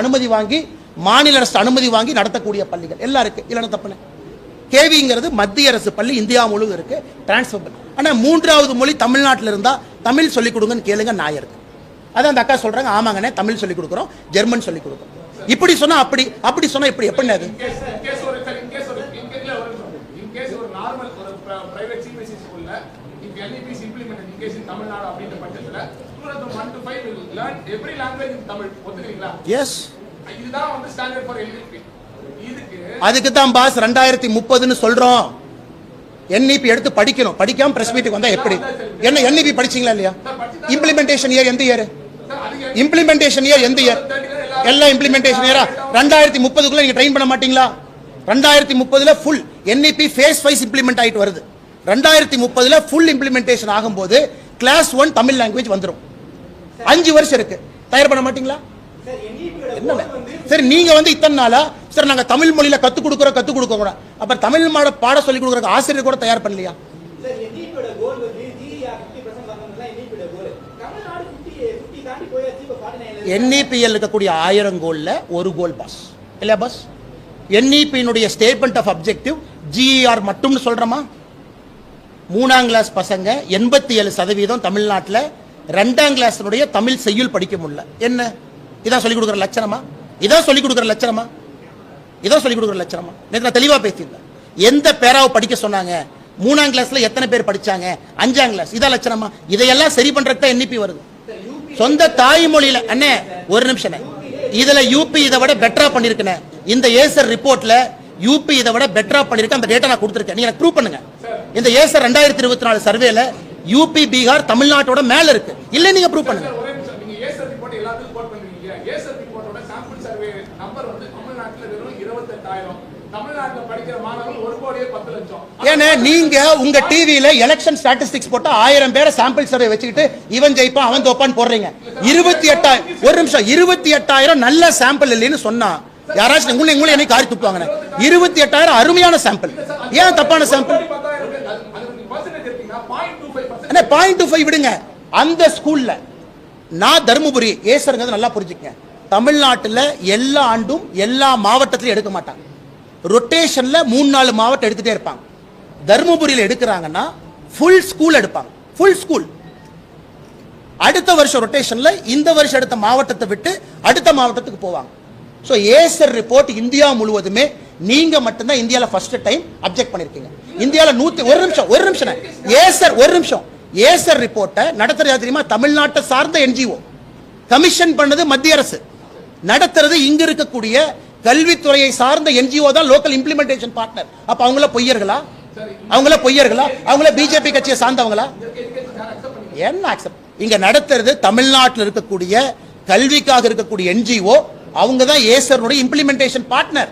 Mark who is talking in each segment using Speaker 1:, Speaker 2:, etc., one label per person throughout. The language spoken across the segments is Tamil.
Speaker 1: அனுமதி வாங்கி மாநில அரசு அனுமதி வாங்கி நடத்தக்கூடிய பள்ளிகள். எல்லாம் இருக்கு இல்லைன்னா தப்புனே கேவிங்கிறது மத்திய அரசு பள்ளி இந்தியா முழுவதும் இருக்கு. டிரான்ஸ்ஃபர் ஆனா மூன்றாவது மொழி தமிழ்நாட்டில் இருந்தா தமிழ் சொல்லிக் கொடுங்கன்னு கேளுங்க நான் இருக்கு. அதான் அந்த அக்கா சொல்றாங்க ஆமாங்கண்ணே தமிழ் சொல்லிக் கொடுக்குறோம் ஜெர்மன் சொல்லிக் கொடுக்குறோம். இப்படி சொன்னா அப்படி அப்படி சொன்னா இப்படி எப்படி அது?
Speaker 2: நார்மல் ஒரு பிரைவேட் சிபிஎஸ்சி ஸ்கூல்ல if in case in Tamil Nadu அப்படின்ற பட்சத்தில்
Speaker 1: எஸ் அதுக்கு தான் பாஸ் ரெண்டாயிரத்தி முப்பதுன்னு சொல்றோம். என்இபி எடுத்து படிக்கணும். படிக்காம பிரஸ் மீட்டுக்கு வந்தா எப்படி? என்ன என்இபி படிச்சீங்களா இல்லையா? இம்ப்ளிமெண்டேஷன் இயர் எந்த இயர் இம்ப்ளிமெண்டேஷன் இயர் எந்த இயர் எல்லாம் இம்ப்ளிமெண்டேஷன் இயரா ரெண்டாயிரத்தி முப்பதுக்குள்ள நீங்க ட்ரெயின் பண்ண மாட்டீங்களா? ரெண்டாயிரத்தி முப்பதுல full NEP phase wise implement ஆயிட்டு வருது. ரெண்டாயிரத்தி முப்பதுல ஃபுல் இம்ப்ளிமெண்டேஷன் ஆகும்போது கிளாஸ் ஒன் தமிழ் லாங்குவேஜ் வந்துரும். அஞ்சு வருஷம் இருக்கு. தயார் பண்ண மாட்டீங்களா? என்ன சரி நீங்க வந்து இத்தனை நாளா சரி நாங்க தமிழ் மொழியில கத்து கொடுக்குறோம் கத்து கொடுக்க கூட அப்ப தமிழ் மாட பாட சொல்லி கொடுக்குற ஆசிரியர் கூட தயார் பண்ணலையா? என்இபிஎல் இருக்கக்கூடிய ஆயிரம் கோல்ல ஒரு கோல் பாஸ் இல்லையா பாஸ் என்இபியினுடைய ஸ்டேட்மெண்ட் ஆஃப் அப்ஜெக்டிவ் ஜிஆர் மட்டும்னு சொல்றோமா? மூணாம் கிளாஸ் பசங்க எண்பத்தி ஏழு சதவீதம் தமிழ்நாட்டில் ரெண்டாம் கிளாஸினுடைய தமிழ் செய்யுள் படிக்க முடியல. என்ன? இதான் சொல்லிக் கொடுக்குற லட்சணமா? இதான் சொல்லிக் கொடுக்குற லட்சணமா? இதான் சொல்லிக் கொடுக்குற லட்சணமா? நேற்று நான் தெளிவாக பேசியிருந்தேன். எந்த பேராவை படிக்க சொன்னாங்க? மூணாம் கிளாஸ்ல எத்தனை பேர் படிச்சாங்க? அஞ்சாம் கிளாஸ். இதான் லட்சணமா? இதையெல்லாம் சரி பண்றதுக்கு தான் என்இபி வருது. சொந்த தாய்மொழியில அண்ணே ஒரு நிமிஷம் அண்ணே. இதுல யூபி இதை விட பெட்டரா பண்ணிருக்கேன் இந்த ஏசர் ரிப்போர்ட்ல யூபி இதை விட பெட்டரா பண்ணிருக்கேன் அந்த டேட்டா நான் கொடுத்துருக்கேன். நீங்க எனக்கு ப்ரூவ் பண்ணுங்க. இந்த ஏசர் ரெண்டாயிரத்தி இருபத்தி நாலு சர்வேல யூபி பீகார் தமிழ்நாட்டோட மேல இருக்கு. இல்ல நீங்க ப்ரூவ் பண்ணுங்க. ஏன்னா நீங்க உங்க டிவில எலெக்ஷன் ஸ்டாட்டிஸ்டிக்ஸ் போட்டா ஆயிரம் பேரை சாம்பிள் சர்வே வச்சுக்கிட்டு இவன் ஜெயிப்பான் அவன் தோப்பான்னு போடுறீங்க. இருபத்தி எட்டாயிரம் ஒரு நிமிஷம். இருபத்தி எட்டாயிரம் நல்ல சாம்பிள் இல்லைன்னு சொன்னா யாராச்சும் உங்களை உங்களை என்னை காரி துப்புவாங்க இருபத்தி எட்டாயிரம் அருமையான சாம்பிள் ஏன் தப்பான சாம்பிள்
Speaker 2: கோடி பத்தாயிரம் பேர் அது அது நீங்க பர்சன்டேஜ் எடுத்தீங்கன்னா பாயிண்ட் டூ ஃபைவ் பர்சன்ட்
Speaker 1: அண்ணே பாயிண்ட் ஃபைவ் விடுங்க. அந்த ஸ்கூல்ல நான் தருமபுரி ஏசருங்கிறது நல்லா புரிஞ்சுக்கங்க. தமிழ்நாட்டுல எல்லா ஆண்டும் எல்லா மாவட்டத்திலையும் எடுக்க மாட்டாங்க. ரொட்டேஷன்ல மூணு நாலு மாவட்டம் எடுத்துகிட்டே இருப்பாங்க. தருமபுரியில் எடுக்கிறாங்கன்னா ஃபுல் ஸ்கூல் எடுப்பாங்க. ஃபுல் ஸ்கூல் அடுத்த வருஷம் ரொட்டேஷன்ல இந்த வருஷம் எடுத்த மாவட்டத்தை விட்டு அடுத்த மாவட்டத்துக்கு போவாங்க. ஸோ ஏசர் ரிப்போர்ட் இந்தியா முழுவதுமே நீங்க மட்டும்தான் இந்தியாவில் ஃபர்ஸ்ட் டைம் அப்ஜெக்ட் பண்ணிருக்கீங்க. இந்தியாவில் நூத்தி ஒரு நிமிஷம் ஒரு நிமிஷம் ஏசர் ஒரு நிமிஷம். ஏசர் ரிப்போர்ட்டை நடத்துறது தெரியுமா? தமிழ்நாட்டை சார்ந்த என்ஜிஓ. கமிஷன் பண்ணது மத்திய அரசு. நடத்துறது இங்க இருக்கக்கூடிய கல்வித்துறையை சார்ந்த என்ஜிஓ தான் லோக்கல் இம்ப்ளிமெண்டேஷன் பார்ட்னர் அப்ப அவங்கள பொய்யர்களா? அவங்கள பொய்யர்களா? அவங்கள பிஜேபி கட்சியை சார்ந்தவங்களா? என்ன அக்செப்ட் இங்க நடத்துறது தமிழ்நாட்டில் இருக்கக்கூடிய கல்விக்காக இருக்கக்கூடிய என்ஜிஓ. அவங்க தான் ஏசருடைய இம்ப்ளிமெண்டேஷன் பார்ட்னர்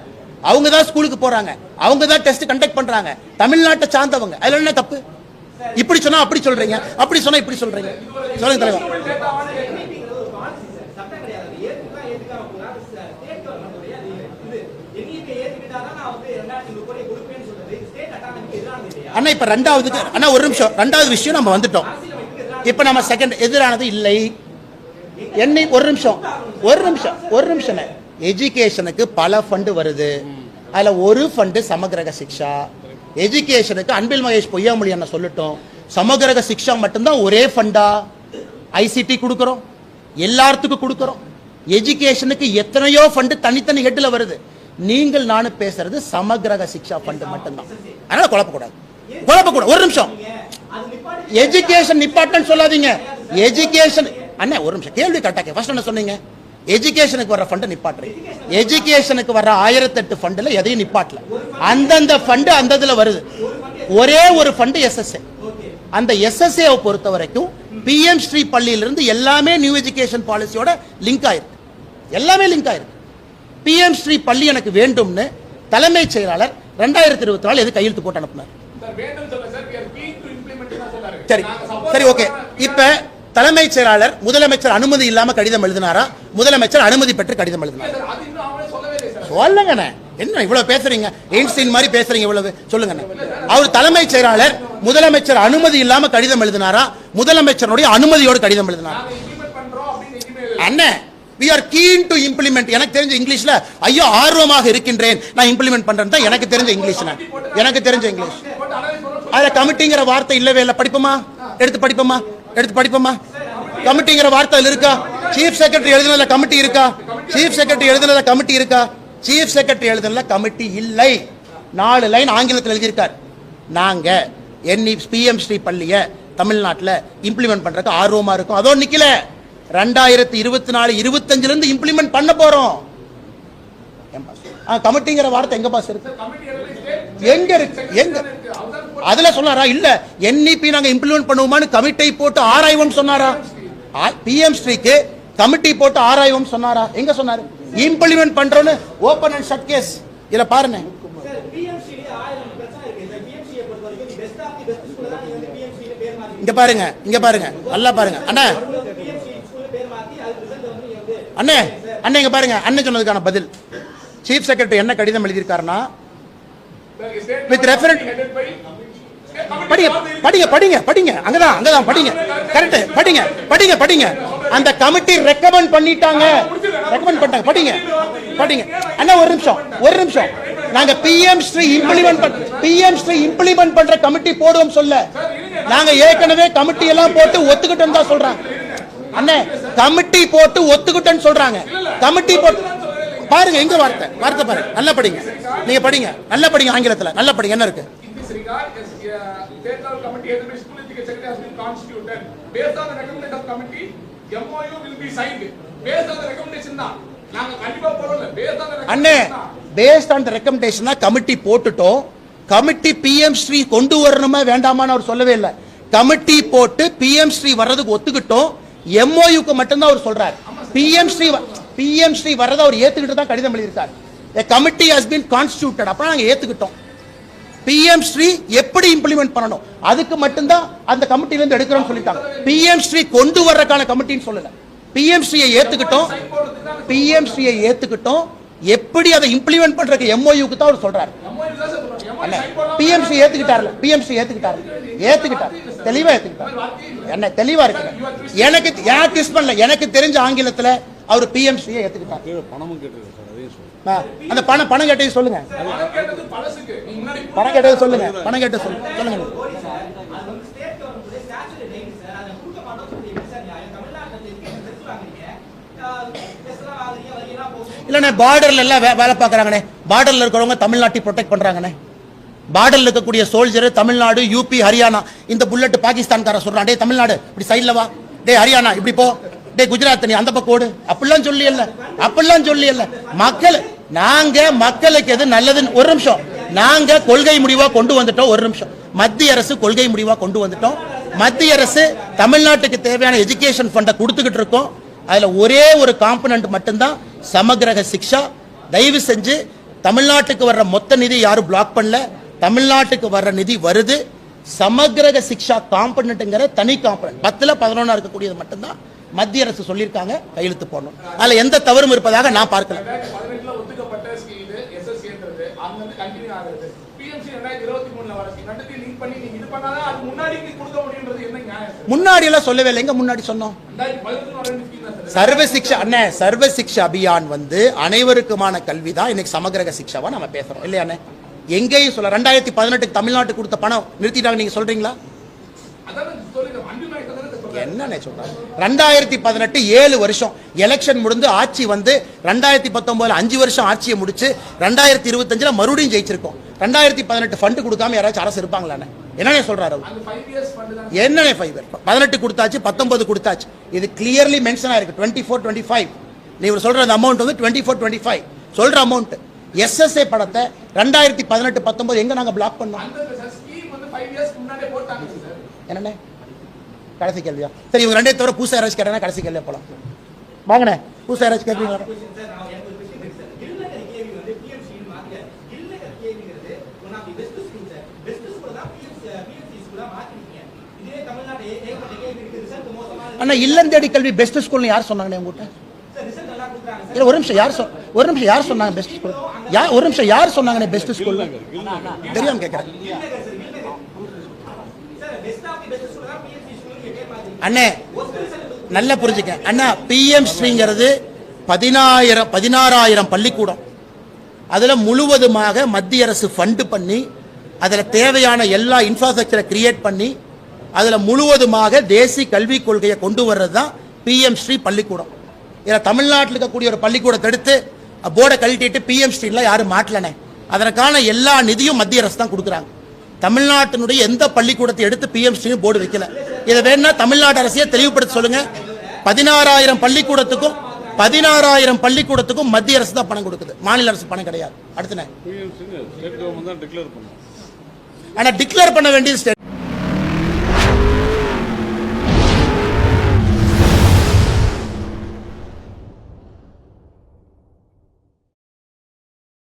Speaker 1: அவங்க தான் ஸ்கூலுக்கு போறாங்க. அவங்க தான் டெஸ்ட் கண்டக்ட் பண்றாங்க. தமிழ்நாட்டை சார்ந்தவங்க. அதுல என்ன தப்பு? இப்படி சொன்னா அப்படி சொல்றீங்க. அப்படி சொன்னா இப்படி சொல்றீங்க. சொல்லுங்க தலைவர் அண்ணா இப்ப ரெண்டாவது அண்ணா ஒரு நிமிஷம். ரெண்டாவது விஷயம் நம்ம வந்துட்டோம். இப்ப நம்ம செகண்ட் எதிரானது இல்லை. என்னை ஒரு நிமிஷம். ஒரு நிமிஷம். ஒரு நிமிஷம். எஜுகேஷனுக்கு பல ஃபண்டு வருது. அதுல ஒரு ஃபண்டு சமகிரக சிக்ஷா. எஜுகேஷனுக்கு அன்பில் மகேஷ் பொய்யாமொழி என்ன சொல்லட்டும். சமகரக சிக்ஷா மட்டும்தான் ஒரே ஃபண்டா ஐசிடி கொடுக்குறோம். எல்லாத்துக்கும் கொடுக்குறோம். எஜுகேஷனுக்கு எத்தனையோ ஃபண்டு தனித்தனி ஹெட்டில் வருது. நீங்கள் நானும் பேசுறது சமகிரக சிக்ஷா ஃபண்டு மட்டும்தான். அதனால குழப்பக்கூடாது. குழப்பக்கூடாது. ஒரு நிமிஷம். எஜுகேஷன் நிப்பாட்டன் சொல்லாதீங்க. எஜுகேஷன் அண்ணா ஒரு நிமிஷம். கேள்வி கரெக்டாக ஃபர்ஸ்ட் என்ன சொன்னீங்க? எஜுகேஷனுக்கு வர்ற ஃபண்ட் நிப்பாட்டுறீங்க எஜுகேஷனுக்கு வர்ற ஆயிரத்தெட்டு ஃபண்டுல எதையும் நிப்பாட்டல. அந்தந்த ஃபண்டு அந்த இதுல வருது. ஒரே ஒரு ஃபண்டு எஸ்எஸ்ஏ அந்த எஸ்எஸ்ஏ பொறுத்த வரைக்கும் பிஎம் ஸ்ரீ பள்ளியிலிருந்து எல்லாமே நியூ எஜுகேஷன் பாலிசியோட லிங்க் ஆயிருக்கு. எல்லாமே லிங்க் ஆயிருக்கு. பிஎம் ஸ்ரீ பள்ளி எனக்கு வேண்டும்னு தலைமைச் செயலாளர் ரெண்டாயிரத்தி இருபத்தி நாலு எது கையெழுத்து போட்டு அனுப்புனார்?
Speaker 2: Sir sir
Speaker 1: okay. இப்ப தலைமைச் செயலாளர் முதலமைச்சர் அனுமதி இல்லாம கடிதம் எழுதினாரா? முதலமைச்சர் அனுமதி பெற்று கடிதம் எழுதினாரா? சொல்லுங்கண்ணே. என்ன இவ்வளவு பேசுறீங்க? எயின்ஸ்டீன் மாதிரி பேசுறீங்க இவ்வளவு. சொல்லுங்கண்ணே. அவர் தலைமைச் செயலாளர் முதலமைச்சர் அனுமதி இல்லாம கடிதம் எழுதினாரா? முதலமைச்சருடைய அனுமதியோடு கடிதம் எழுதினாரா?
Speaker 2: நாங்க இம்ப்ளிமெண்ட் பண்றோம் அப்படின்னு எங்கேயுமே இல்லை.
Speaker 1: அண்ணே we are keen to implement. எனக்கு தெரிஞ்ச இங்கிலீஷ்ல ஐயோ ஆர்வமாக இருக்கின்றேன். நான் இம்ப்ளிமெண்ட் பண்றேன் தான் எனக்கு தெரிஞ்ச இங்கிலீஷ்ல எனக்கு தெரிஞ்ச இங்கிலீஷ். அதுல கமிட்டிங்கிற வார்த்தை இல்லவே இல்லை. படிப்போமா? எடுத்து படிப்போமா? எடுத்து படிப்போமா கமிட்டிங்கிற வார்த்தை இருக்கா? சீஃப் செக்ரட்டரி எழுதுனதுல கமிட்டி இருக்கா? சீஃப் செக்ரட்டரி எழுதுனதுல கமிட்டி இருக்கா? சீஃப் செக்ரட்டரி எழுதுனதுல கமிட்டி இல்லை. நாலு லைன் ஆங்கிலத்தில் எழுதியிருக்கார். நாங்க என்இ பிஎம் ஸ்ரீ பள்ளிய தமிழ்நாட்டில் இம்ப்ளிமெண்ட் பண்றதுக்கு ஆர்வமா இருக்கும். அதோ நிக்கல. ரெண்டாயிரத்தி இருபத்தி நாலு இருபத்தஞ்சுல இருந்து இம்ப்ளிமெண்ட் பண்ண போறோம். கமிட்டிங்கிற வார்த்தை எங்க பாஸ் இருக்கு? எங்க இருக்கு? எங்க? அதுல சொன்னாரா? இல்ல. என்இபி நாங்க இம்ப்ளிமெண்ட் பண்ணுவோமான்னு கமிட்டி போட்டு ஆராய்வோம் சொன்னாரா? பிஎம் ஸ்ரீக்கு கமிட்டி போட்டு ஆராய்வோம் சொன்னாரா? எங்க சொன்னாரு? இம்ப்ளிமெண்ட் பண்றோன்னு ஓபன் அண்ட் ஷட் கேஸ் இதுல பாருங்க. இங்க பாருங்க இங்க பாருங்க நல்லா பாருங்க. அண்ணா. அண்ணே அண்ணே இங்க பாருங்க அண்ணன் சொன்னதுக்கான பதில். சீஃப் செக்ரட்டரி என்ன கடிதம் எழுதியிருக்காருன்னா வித் ரெஃபரன் படிங்க படிங்க படிங்க படிங்க. அங்கதான் அங்கதான் படிங்க. கரெக்ட் படிங்க படிங்க படிங்க. அந்த கமிட்டி ரெக்கமெண்ட் பண்ணிட்டாங்க. ரெக்கமெண்ட் பண்ணிட்டாங்க. படிங்க படிங்க. அண்ணா ஒரு நிமிஷம் ஒரு நிமிஷம். நாங்க PM Shri implement PM Shri implement பண்ற கமிட்டி போடுவோம் சொல்ல. நாங்க ஏற்கனவே கமிட்டி எல்லாம் போட்டு ஒத்துக்கிட்டோம் தான் சொல்றாங்க. அண்ணே கமிட்டி போட்டு ஒத்துக்கிட்டோன்னு சொல்றாங்க. கமிட்டி போட்டு பாருங்க எங்க வார்த்தை? வார்த்தை பாருங்க. நல்லா படிங்க. நீங்க படிங்க. நல்லா படிங்க ஆங்கிலத்துல. நல்லா படிங்க. என்ன இருக்கு?
Speaker 2: தான்.
Speaker 1: அண்ணே
Speaker 2: தான்.
Speaker 1: பேஸ்ட் ஆன் ரெக்கமெண்டேஷன் கமிட்டி போட்டுட்டோம். கமிட்டி பிஎம் ஸ்ரீ கொண்டு வரணுமா வேண்டாமான்னு அவர் சொல்லவே இல்லை. கமிட்டி போட்டு பிஎம் ஸ்ரீ வர்றதுக்கு ஒத்துக்கிட்டோம். எம்ஓயுக்கு மட்டும்தான் அவர் சொல்றாரு. பிஎம் ஸ்ரீ பிஎம் ஸ்ரீ வர்றதை அவர் ஏத்துக்கிட்டு தான் கடிதம் எழுதியிருக்கார். கமிட்டி ஹஸ் பீன் கான்ஸ்டியூட்டட் அப்புறம் நாங்க ஏத்துக்கிட்டோம். பிஎம் ஸ்ரீ எப்படி இம்ப்ளிமெண்ட் பண்ணணும்? அதுக்கு மட்டும்தான் அந்த கமிட்டிலேருந்து எடுக்கிறோம்னு சொல்லிட்டாங்க. பிஎம் ஸ்ரீ கொண்டு வர்றதுக்கான கமிட்டின்னு சொல்லல. பிஎம் ஸ்ரீயை ஏத்துக்கிட்டோம். பிஎம் ஸ்ரீயை ஏத்துக்கிட்டோம். எப்படி அதை இம்ப்ளிமெண்ட் பண்றதுக்கு எம்ஓயுக்கு தான் அவர் சொல்றாரு. பிஎம்சி ஏத்துக்கிட்டார்ல பிஎம்சி ஏத்துக்கிட்டாரு. ஏத்துக்கிட்டார். தெளிவா ஏத்துக்கிட்டார். என்ன தெளிவா இருக்கு எனக்கு ஏன் டிஸ் பண்ணல. எனக்கு தெரிஞ்ச ஆங்கிலத்துல அவர் பிஎம்சியை ஏத்துக்கிட்டார்.
Speaker 3: பணமும்
Speaker 1: ஆ, அந்த பணம் பணம் கேட்டது சொல்லுங்க.
Speaker 2: பணம் கேட்டது
Speaker 1: சொல்லுங்க. பணம் கேட்டது சொல்லுங்க. சொல்லுங்க. இல்லண்ணே பார்டர்ல எல்லாம் வேலை பார்க்கறாங்கண்ணே. பார்டர்ல இருக்கிறவங்க தமிழ்நாட்டை ப்ரொடெக்ட் பண்றாங்கண்ணே. பார்டர்ல இருக்கக்கூடிய சோல்ஜர் தமிழ்நாடு யூபி ஹரியானா இந்த புல்லட் பாகிஸ்தான்கார சொல்றான் டேய் தமிழ்நாடு இப்படி சைடுல வா. டேய் ஹரியானா இப்படி போ. டே குஜராத் நீ அந்த பக்கம் ஓடு. அப்படிலாம் சொல்லி இல்ல அப்படிலாம் சொல்லி இல்ல மக்கள் நாங்க மக்களுக்கு எது நல்லதுன்னு ஒரு நிமிஷம். நாங்க கொள்கை முடிவா கொண்டு வந்துட்டோம் ஒரு நிமிஷம். மத்திய அரசு கொள்கை முடிவா கொண்டு வந்துட்டோம். மத்திய அரசு தமிழ்நாட்டுக்கு தேவையான எஜுகேஷன் ஃபண்டை கொடுத்துக்கிட்டு இருக்கோம். அதுல ஒரே ஒரு காம்பனன்ட் மட்டும்தான் சமகிரக சிக்ஷா. தயவு செஞ்சு தமிழ்நாட்டுக்கு வர்ற மொத்த நிதி யாரும் பிளாக் பண்ணல. தமிழ்நாட்டுக்கு வர்ற நிதி வருது. சமகிரக சிக்ஷா காம்பனன்ட்ங்கிற தனி காம்பனன்ட் பத்துல பதினொன்னா இருக்கக்கூடியது மட்டும்தான் மத்திய அரசு சொல்லியிருக்காங்க கையெழுத்து போடணும். அதுல எந்த தவறும் இருப்பதாக நான் பார்க்கல.
Speaker 2: முன்னாடி
Speaker 1: எல்லாம் சொல்லவே இல்லை. எங்க முன்னாடி சொன்னோம்?
Speaker 2: ரெண்டாயிரத்தி பதினெட்டு ரெண்டு ஸ்கீம் தான் சார்.
Speaker 1: சர்வ சிக்ஷா அண்ணே சர்வ சிக்ஷா அபியான் வந்து அனைவருக்குமான கல்வி தான் இன்னைக்கு சமகிரக சிக்ஷாவா நம்ம பேசுறோம். இல்லையா எங்கேயும் சொல்ல ரெண்டாயிரத்தி பதினெட்டுக்கு தமிழ்நாட்டுக்கு கொடுத்த பணம் நிறுத்திட்டாங்க நீங்க சொல்றீங்களா? என்னண்ணே சொல்றாங்க ரெண்டாயிரத்தி பதினெட்டு ஏழு வருஷம் எலெக்ஷன் முடிந்து ஆட்சி வந்து ரெண்டாயிரத்தி பத்தொன்பதுல அஞ்சு வருஷம் ஆட்சியை முடிச்சு ரெண்டாயிரத்தி இருபத்தஞ்சுல மறுபடியும் ஜெயிச்சிருக்கோம். ரெண்டாயிரத்தி பதினெட்டு ஃபண்டு கொடுக்காம யாராச்சும் அரசு இருப்பாங்களாண்ணே? என்னண்ணே சொல்றாரு
Speaker 2: அந்த ஃபைவ்
Speaker 1: பதினெட்டு கொடுத்தாச்சு பத்தொன்பது கொடுத்தாச்சு. இது கிளியர்லி மென்ஷன் ஆயிருக்கு. டுவெண்ட்டி ஃபோர் டுவெண்ட்டி ஃபைவ் நீங்க சொல்ற அந்த அமௌண்ட் வந்து டுவெண்ட்டி ஃபோர் டுவெண்ட்டி ஃபைவ் சொல்ற அமௌண்ட் எஸ்எஸ்ஏ படத்தை ரெண்டாயிரத்தி பதினெட்டு பத்தொன்பது எங்க நாங்க பிளாக் பண்ணோம்?
Speaker 2: அந்த ஸ்கீம் வந்து ஃபைவ் இயர்ஸ் முன்னாடியே போட்டாங்க சார்.
Speaker 1: என்னண்ணே? கடைசி கேள்வியா? சரி இவங்க ரெண்டே தவிர புதுசா யாராச்சும் கேட்டா கடைசி கேள்வியா போலாம். வாங்கண்ணே புதுசா யாராச்சும் கேட்குறீங்களா அண்ணா இல்லம் தேடி கல்வி பெஸ்ட் ஸ்கூல்னு யார் சொன்னாங்கண்ணே உங்ககிட்ட?
Speaker 4: சார் ரிசல்ட் நல்லா கொடுக்குறாங்க சார்.
Speaker 1: இல்ல ஒரு நிமிஷம் யார் சொ ஒரு நிமிஷம் யார் சொன்னாங்க பெஸ்ட் ஸ்கூல் யார் ஒரு நிமிஷம் யார் சொன்னாங்கண்ணே பெஸ்ட் ஸ்கூல் தெரியாம கேட்கறேன் அண்ணே நல்லா புரிஞ்சுக்க அண்ணா பிஎம் ஸ்ரீங்கிறது பதினாயிரம் பதினாறாயிரம் பள்ளிக்கூடம். அதில் முழுவதுமாக மத்திய அரசு ஃபண்டு பண்ணி அதில் தேவையான எல்லா இன்ஃப்ராஸ்ட்ரக்சரை கிரியேட் பண்ணி அதில் முழுவதுமாக தேசிய கல்விக் கொள்கையை கொண்டு வர்றது தான் பிஎம் ஸ்ரீ பள்ளிக்கூடம். இதில் தமிழ்நாட்டில் இருக்கக்கூடிய ஒரு பள்ளிக்கூடத்தை எடுத்து போர்டை கழட்டிட்டு பிஎம் ஸ்ரீலாம் யாரும் மாட்டலனே அதற்கான எல்லா நிதியும் மத்திய அரசு தான் கொடுக்குறாங்க. தமிழ்நாட்டினுடைய எந்த பள்ளிக்கூடத்தை எடுத்து பிஎம் ஸ்ரீ போர்டு வைக்கல. இதை வேணா தமிழ்நாடு அரசையே தெளிவுபடுத்த சொல்லுங்க. பதினாறாயிரம் பள்ளிக்கூடத்துக்கும் பதினாறாயிரம் பள்ளிக்கூடத்துக்கும் மத்திய அரசு தான் பணம் கொடுக்குது. மாநில அரசு பணம் கிடையாது. அடுத்து
Speaker 3: டிக்ளேர்
Speaker 1: ஆனா டிக்ளேர் பண்ண வேண்டியது